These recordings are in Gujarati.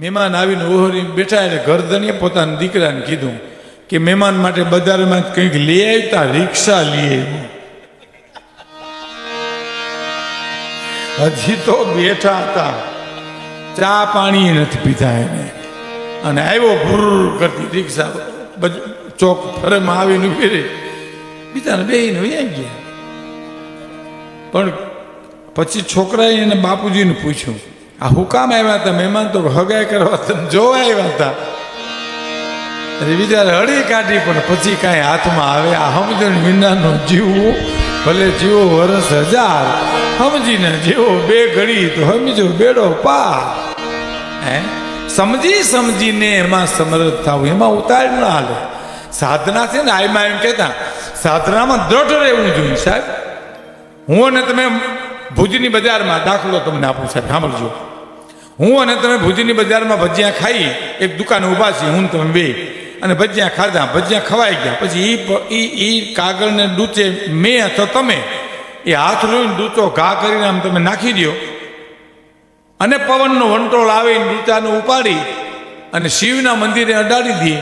મહેમાન આવીને ઓહરી બેઠા એટલે ગરદનીએ પોતાના દીકરાને કીધું કે મહેમાન માટે બજારમાં કંઈક લઈ આવતા રિક્ષા લઈ હજી તો બેઠા હતા. ચા પાણી નથી પીધા એને. અને આવ્યો ભૂર કરતી રિક્ષા ચોક ફરેમાં આવીને ઊભી બીજાને બેહીને વહી ગયા. પણ પછી છોકરાએ એને બાપુજીને પૂછ્યું આ હુકામ આવ્યા હતા, મહેમાન તો હગાઈ કરવા તમે જોવા આવ્યા હતા. અરે બિચારે હળી કાઢી, પણ પછી કાંઈ હાથમાં આવે, આ સમજણ વિનાનું જીવવું ભલે જીવો વરસ હજાર, સમજીને જીવો બે ઘડી, તો સમજો બેડો પા હે? સમજી સમજીને એમાં સમર્થ થવું, એમાં ઉતાર ના હાલે. સાધના છે ને આઈમાં એમ કહેતા, સાધનામાં દ્રઢ રહેવું જોઈએ, સાહેબ. હું અને તમે ભુજની બજારમાં દાખલો તમને આપું, સાહેબ, સાંભળજો. હું અને તમે ભુજની બજારમાં ભજીયા ખાઈ, એક દુકાને ઊભા છીએ, હું તમે બે. અને ભજીયા ખાધા, ભજીયા ખવાઈ ગયા. પછી એ એ કાગળને ડૂચે મેં અથવા તમે, એ હાથ લઈને ડૂચો, ઘા કરીને આમ તમે નાખી દો અને પવનનો વંટોળ આવે ડૂચાને ઉપાડી અને શિવના મંદિરે અડાડી દે.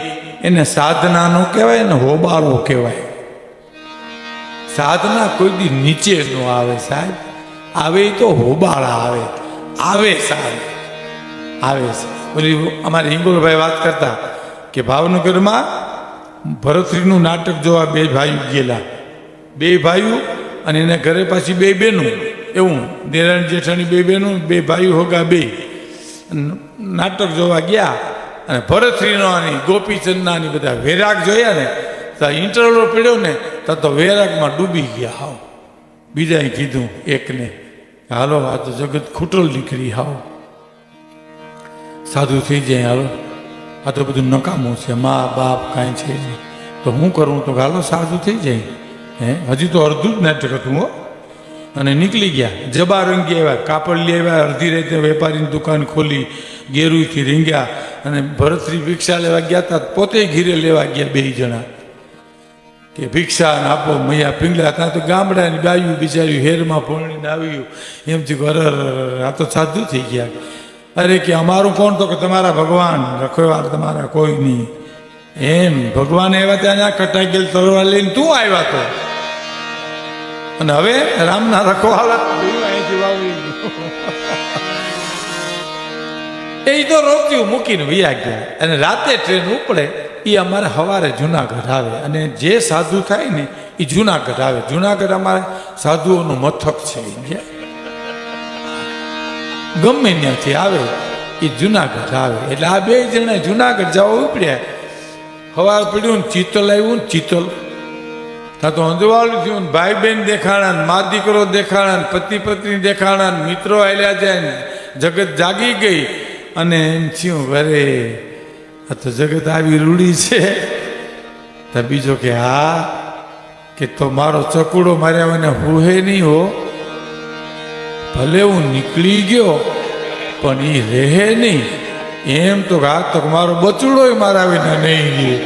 એને સાધનાનો કહેવાય ને હોબાળો કહેવાય. સાધના કોઈ દી નીચે ન આવે સાહેબ. આવે તો હોબાળા આવે. આવે સાહેબ. આવે છે. બોલી અમારે હિંગોલભાઈ વાત કરતા કે ભાવનગરમાં ભરતરીનું નાટક જોવા બે ભાઈઓ ગયેલા. બે ભાઈઓ અને એના ઘરે પાછી બે બહેનો. એવું દેરાણ જેઠાણી બે બહેનો, બે ભાઈઓ હોગા બે. નાટક જોવા ગયા અને ભરતરીનો અને ગોપીચંદના બધા વેરાગ જોયા ને, તો ઇન્ટરવલો પીડ્યો ને, તો તો વેરાગમાં ડૂબી ગયા હાવ. બીજાએ કીધું એકને, હાલો, આ તો જગત ખૂટલ નીકળી હાવ. સાધુ થઈ જાય હાલો. આ તો બધું નકામું છે. મા બાપ કાંઈ છે નહીં. તો હું કરું? તો હાલો સાધુ થઈ જાય. હે? હજી તો અડધું જ નાટક હતું હો. અને નીકળી ગયા. જબા રંગી આવ્યા. કાપડ લઈ આવ્યા. અડધી રાતે વેપારીની દુકાન ખોલી ગેરુથી રીંગ્યા અને ભરતરી ભિક્ષા લેવા ગયા હતા પોતે ઘીરે લેવા ગયા બે જણા. કે ભિક્ષા આપો મૈયા પીંગલા ત્યાં તો ગામડાની ગાયું બિચાર્યું હેરમાં ફોણીને આવ્યું એમથી અર અર, અર, આ તો સાધુ થઈ ગયા. અરે કે અમારું કોણ તો કે તમારા ભગવાન? રખવાડ તમારા કોઈ નહીં. એમ, ભગવાન એવા ત્યાં કટાઈ ગયેલ તલવાર લઈને તું આવ્યા તો. અને હવે રામના રખવાલા એ તો રોક્યું, મૂકીને વિયા ગયા. અને રાતે ટ્રેન ઉપડે એ અમારે સવારે જુનાગઢ આવે. અને જે સાધુ થાય ને એ જુનાગઢ આવે. જુનાગઢ અમારે સાધુઓનું મથક છે ગમે ત્યાંથી આવે, એ જુનાગઢ આવે. એટલે આ બે જણા જુનાગઢ જવા ઉપડ્યા હવાર પડ્યું ને ચિત્તલ આવ્યું ને ચિત્તલ. ત્યાં તો અંજવાળું થયું ને ભાઈ બહેન દેખાણા ને મા દીકરો દેખાણા ને પતિ પત્ની દેખાણા ને મિત્રો આવ્યા જાય ને જગત જાગી ગઈ. અને એમ થયું, અરે, આ તો જગત આવી રૂડી છે. તો બીજો કે, હા, કે તો મારો ચકુડો માર્યા મને હું હે નહીં હો. ભલે હું નીકળી ગયો, પણ એ રહે નહીં. એમ તો આ તો મારો બચડો મારા વિના નહીં ગયો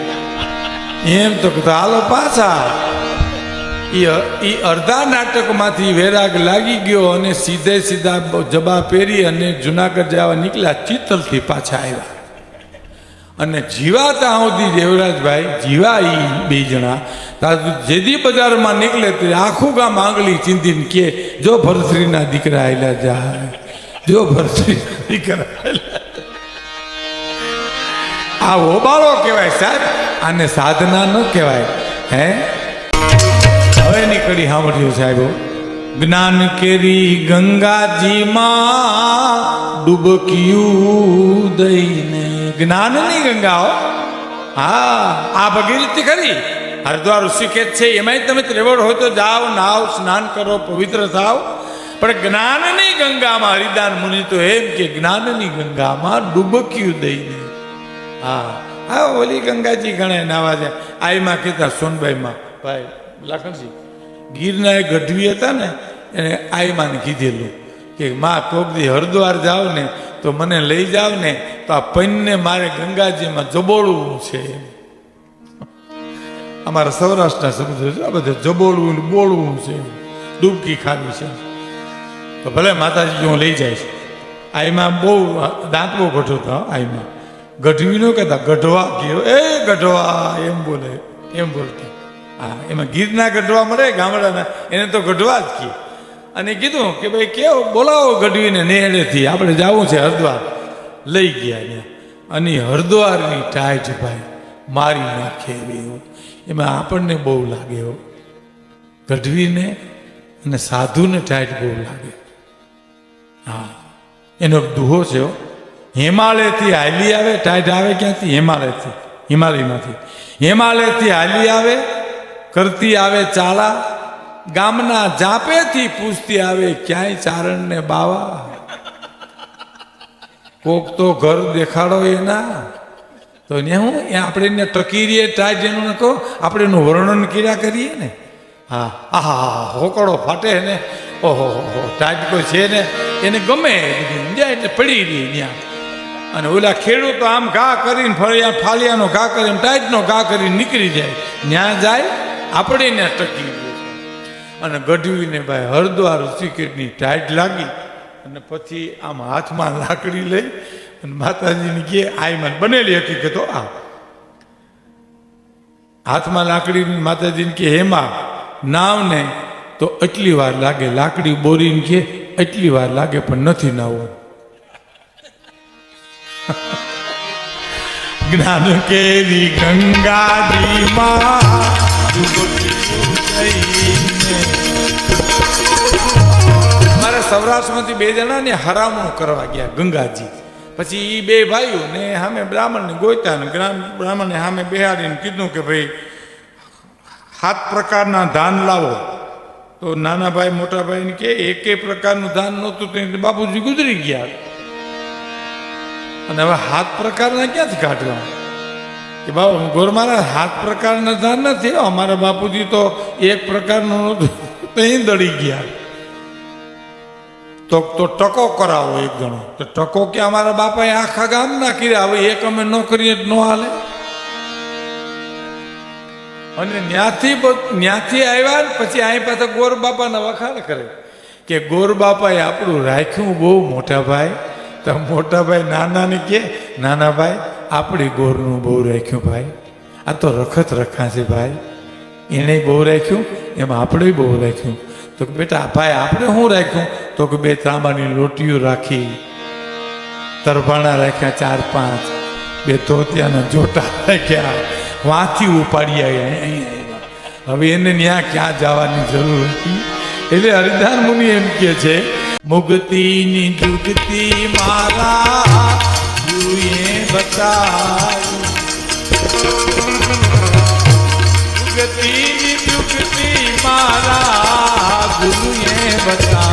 એમ તો હાલો પાછા. એ અડધા નાટકમાંથી વેરાગ લાગી ગયો અને સીધે સીધા જબા પહેરી અને જુનાગઢ જવા નીકળ્યા, ચિત્તલથી પાછા આવ્યા. અને જીવા ત્યાં સુધી દેવરાજભાઈ જીવા એ બે જણા. જેદી બજારમાં નીકળે તે આખું ગામ આંગળી ચિંતીને કે, જો ભરતરીના દીકરા આવેલા જાય, જો ભરતરીના દીકરા આ ઓબાળો કહેવાય સાહેબ, આને સાધના ન કહેવાય, હે? હવે નીકળી સાંભળ્યું સાહેબો જ્ઞાન કેરી ગંગાજીમાં ડૂબક્યું દઈને. જ્ઞાનની ગંગાઓ. હા, આ ભગીરથી ખરી. હરિદ્વાર ઋષિકેત છે, એમાંય તમે ત્રેવડ હોય તો જાઓ, નાવ, સ્નાન કરો, પવિત્ર થાવ પણ જ્ઞાનની ગંગામાં હરિદાન મુનિ તો એમ કે જ્ઞાનની ગંગામાં ડૂબક્યું દઈને. હા હા, ઓલી ગંગાજી ગણાય નાવા જાય. આઈમાં કહેતા સોનબાઈમાં, ભાઈ લાખણજી ગીરના ગઢવી હતા ને, એને આઈમાને કીધેલું. કે માં, કોક દી હરિદ્વાર જાઓ ને, તો મને લઈ જાવ ને, તો આ પૈનને મારે ગંગાજીમાં જબોળવું છે. અમારા સૌરાષ્ટ્રના સમુદ્ર છે, આ બધે જબોળવું બોળવું છે. ડૂબકી ખાવી છે. તો ભલે માતાજી હું લઈ જઈશ. આઈમાં બહુ દાંત બહુ ઘટો હતો આઈમાં ગઢવી નો કહેતા, ગઢવા ગયો. એ ગઢવા, એમ બોલે, એમ બોલતી. હા, એમાં ગીરના ગઢવા મળે, ગામડાના, એને તો ગઢવા જ કહે. અને કીધું કે ભાઈ કેવો? બોલાવો ગઢવીને નેહડેથી આપણે જવું છે હરદ્વાર. લઈ ગયા ને અને હરદ્વારની ટાઈટ ભાઈ મારી નાખે એવી એમાં આપણને બહુ લાગે હો. ગઢવીને અને સાધુને ટાઈટ બહુ લાગે. હા. એનો દુહો છે હિમાલયથી હાલી આવે ટાઈટ આવે ક્યાંથી? હિમાલયથી. હિમાલયમાંથી. હિમાલયથી હાલી આવે, કરતી આવે ચાળા ગામના જાપેથી પૂછતી આવે, ક્યાંય ચારણને બાવા? કોક તો ઘર દેખાડો એના. તો ને હું, એ આપણે એને ટકીરીએ ટાઈટ એનું ન કહો, આપણે એનું વર્ણન કર્યા કરીએ ને. હા, આહા હા હોકળો ફાટે ને. ઓહો, હો ટાઈટ કોઈ છે ને. એને ગમે જાય એટલે પડી રહી ત્યાં અને ઓલા ખેડૂતો આમ ઘા કરીને ફળિયા, ફાલિયાનો ઘા કરીને, ટાઈટનો ઘા કરીને નીકળી જાય. ત્યાં જાય, આપણે ને ટકી અને ગઢવીને ભાઈ હરદ્વાર ઋષિકેટની ટાઈટ લાગી અને પછી આમ હાથમાં લાકડી લઈ અને માતાજીને કહે આઈમાં બનેલી હકીકતો આ. હાથમાં લાકડી માતાજીને કે હેમાં નાવને તો એટલી વાર લાગે, લાકડી બોરીને કે એટલી વાર લાગે પણ નથી નાવો. જ્ઞાન કેરી ડૂબકી થઈને મારા સૌરાષ્ટ્રમાંથી બે જણા ને હરામણું કરવા ગયા ગંગાજી. પછી એ બે ભાઈઓ ને સામે બ્રાહ્મણને ગોયતા ને બ્રાહ્મણને સામે બિહારીને કીધું કે ભાઈ, સાત પ્રકારના ધાન લાવો. તો નાના ભાઈ, મોટા ભાઈને કે એકે પ્રકારનું ધાન નહોતું, તે બાપુજી ગુજરી ગયા. અને હવે સાત પ્રકારના ક્યાંથી કાઢવા કે બાબા ગોર મારા હાથ પ્રકારના ધાન નથી, અમારા બાપુજી તો એક પ્રકારનું ત્યાં દળી ગયા. તો તો ટકો કરાવો એક જણો તો ટકો કે અમારા બાપાએ આખા ગામ ના કર્યા, હવે એક અમે ન કરીએ જ ન હાલે. અને ન્યાથી ન્યાથી આવ્યા ને પછી અહીં પાછા ગોર બાપાના વખાણ કરે. કે ગોર બાપાએ આપણું રાખ્યું બહુ મોટા ભાઈ. તો મોટા ભાઈ નાનાને કે નાના ભાઈ આપણી ગોરનું બહુ રાખ્યું ભાઈ. આ તો રખત રખા છે ભાઈ. એણે બહુ રાખ્યું, એમ આપણે બહુ રાખ્યું. તો કે, બેટા, ભાઈ, આપણે શું રાખ્યું? તો કે, બે તાંબાની લોટીઓ રાખી. તરભાણા રાખ્યા ચાર પાંચ. બે ધોતિયાના જોટા રાખ્યા. વાંચી ઉપાડી આવ્યા. હવે એને ત્યાં ક્યાં જવાની જરૂર હતી? એટલે હરિદાન મુનિ એમ કે છે મુક્તિની જુગતી મારા તુએ બતાવી જુગતીની જુગતી મારા ગુરુએ બતાવી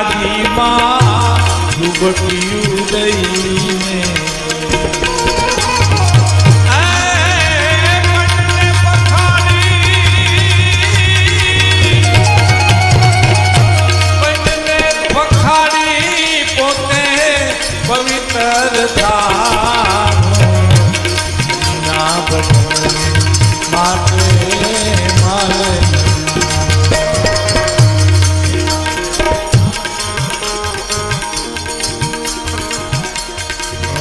ગંગાજીમાં ડૂબક્યું દઈને પવિત્ર થાવું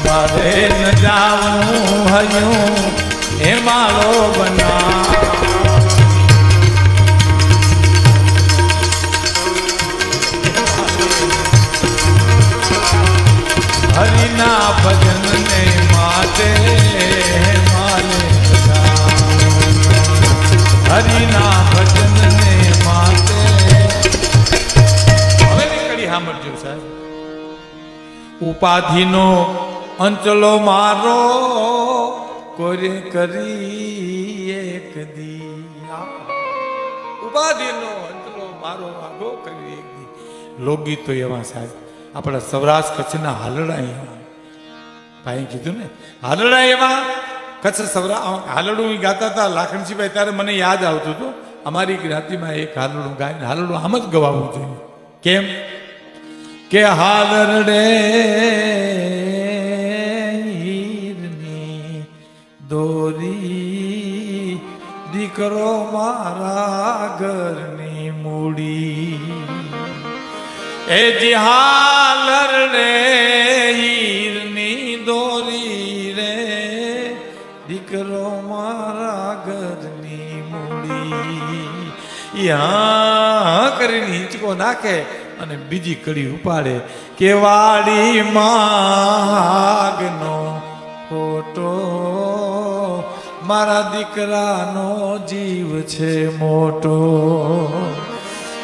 મારે ન જાવનું હયું, એ મારો બના. હરિના ભજનને માટે મારે હરિના ભજનને માટે હવે નીકળી સાંભળજો સાહેબ. ઉપાધિનો અંચલો મારો કોરે કરી એક દી ઉપાધિનો અંચલો મારો આગો કરી એક દી લોકગીતો એવા સાહેબ, આપણા સૌરાષ્ટ્ર કચ્છના હાલડા એવા. ભાઈ કીધું ને, હાલડા એવા, કચ્છ સૌરા હાલડું ગાતા હતા લાખણજીભાઈ ત્યારે મને યાદ આવતું હતું, અમારી જ્ઞાતિમાં એક હાલડું ગાય, હાલડું આમ જ ગવાવું જોઈએ. કેમ? કે હાલરડે દોરી, દીકરો મારા ઘરની મૂડી. એ જી રે હીરની દોરી રે, દીકરો મારા ઘરની મૂડી. યા કરીને હિંચકો નાખે અને બીજી કડી ઉપાડે કે વાડી માગનો મારા દીકરાનો જીવ છે મોટો.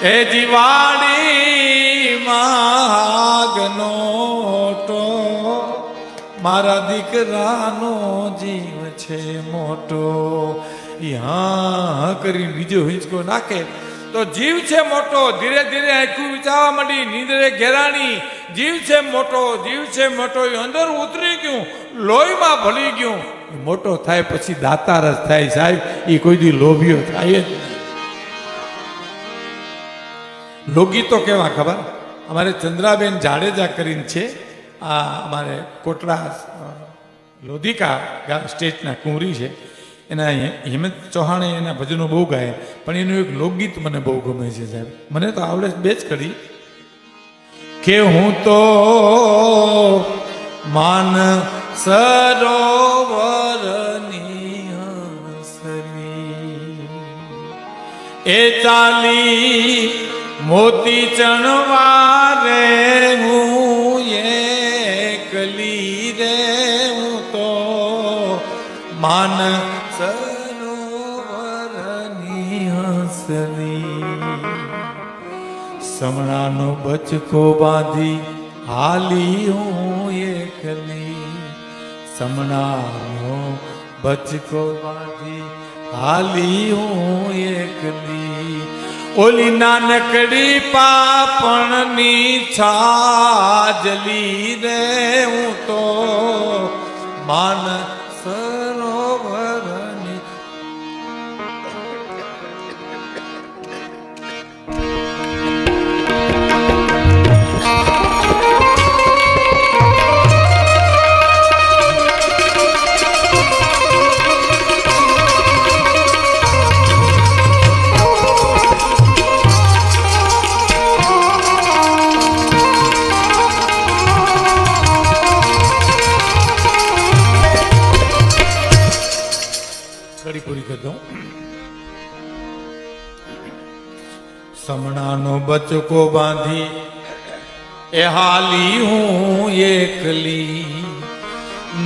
એ જીવાડી માગનો તો મારા દીકરાનો જીવ છે મોટો. યા કરી બીજો હિંચકો નાખે. તો જીવ છે મોટો, ધીરે ધીરે આખું વિચારવા માંડી, નીંદરે ઘેરાણી. જીવ છે મોટો, જીવ છે મોટો એ અંદર ઉતરી ગયું, લોહીમાં ભળી ગયું. મોટો થાય પછી દાતાર જ થાય સાહેબ એ કોઈ દી લોભીઓ થાય જ નહીં. લોકગીતો કેવા ખબર? અમારે ચંદ્રાબેન જાડેજા કરીને છે, આ અમારે કોટડા લોધિકા સ્ટેટના કુંવરી છે. એના હેમંત ચૌહાણે એના ભજનો બહુ ગાય, પણ એનું એક લોકગીત મને બહુ ગમે છે સાહેબ. મને તો આવડે બે જ કરી કે હું તો માન સરોવરની એ ચાલી મોતી ચણવારે હું એકલી માન સરોવરની હંસલી સમણાનો બચકો બાંધી હાલી હું એકલી સમણાનો બચકો બાંધી હાલી હું એકલી ઓલી નાનકડી પાપણની છાજલી રે હું તો માન સમણાનો બચકો બાંધી, એ હાલી હું એકલી.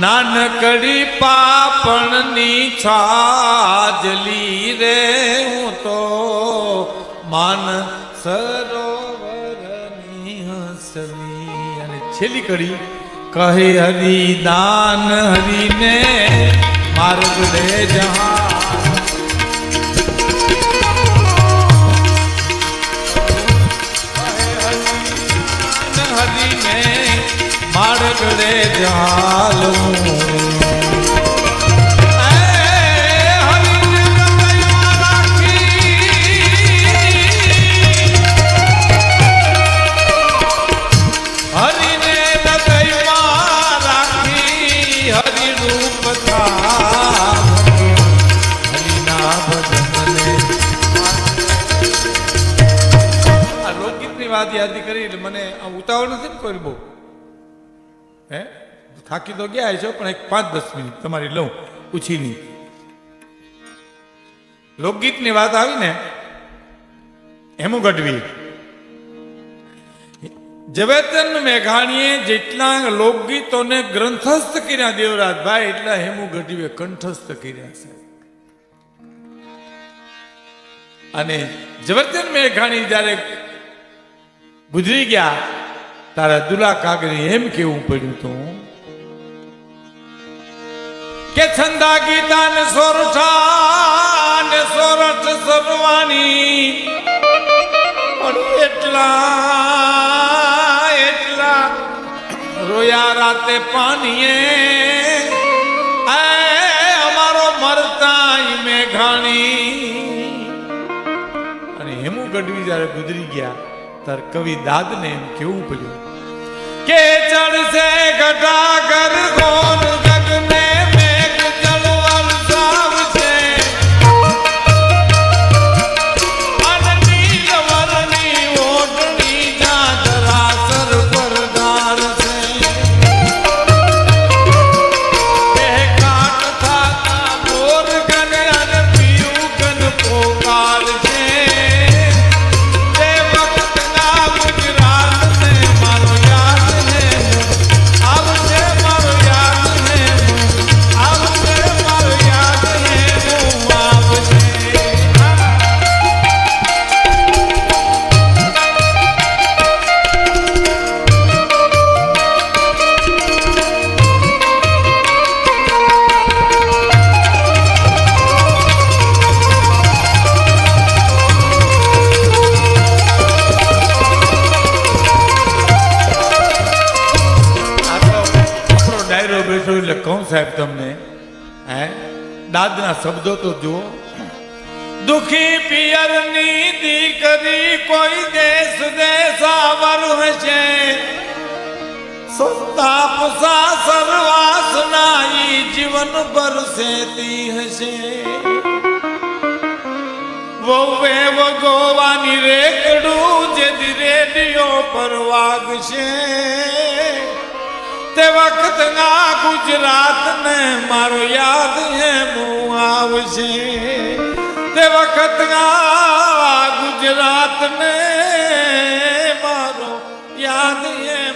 નાનકડી પાપણની છાજલી રે હું તો માન સરોવરની હસલી અને છેલ્લી કડી, કહે હરી દાન હરીને માર્ગ દે જહાન હરીને માર્ગડે જાલું આ છે ને કોઈ બહુ? હે? થાકી તો ગયા છો, પણ એક પાંચ દસ મિનિટ તમારી લઉં ઉછીની લોકગીતની વાત આવી ને હેમુ ગઢવી ઝવેરચંદ મેઘાણીએ જેટલા લોકગીતોને ગ્રંથસ્થ કર્યા દેવરાજભાઈ, એટલા હેમુ ગઢવીએ કંઠસ્થ કર્યા છે. અને ઝવેરચંદ મેઘાણી જ્યારે ગુજરી ગયા તારા દુલા કાગરે એમ કેવું પડ્યું તું? કે છંદા ગીતા ને સોરઠા ને સોરઠ સરવાની પણ એટલા એટલા રોયા રાતે પાણીએ. ગઢવી જ્યારે ગુજરી ગયા ત્યારે કવિ દાદને એમ કેવું પડ્યું? કે ચડશે ઘટા કર ગગને દાદના શબ્દો તો જુઓ. દુખી પિયરની દીકરી કોઈ દેશ દેશાવર હશે. સંતાપ સાસર વાસનાઈ જીવન બરસેતી હશે. વહુએ વગોવાની રેકડું જે રેડિયો પર વાગશે. તે વખત ના ગુજરાત ને મારો યાદ એમ આવશે તે વખત ના ગુજરાત ને મારો યાદ એમ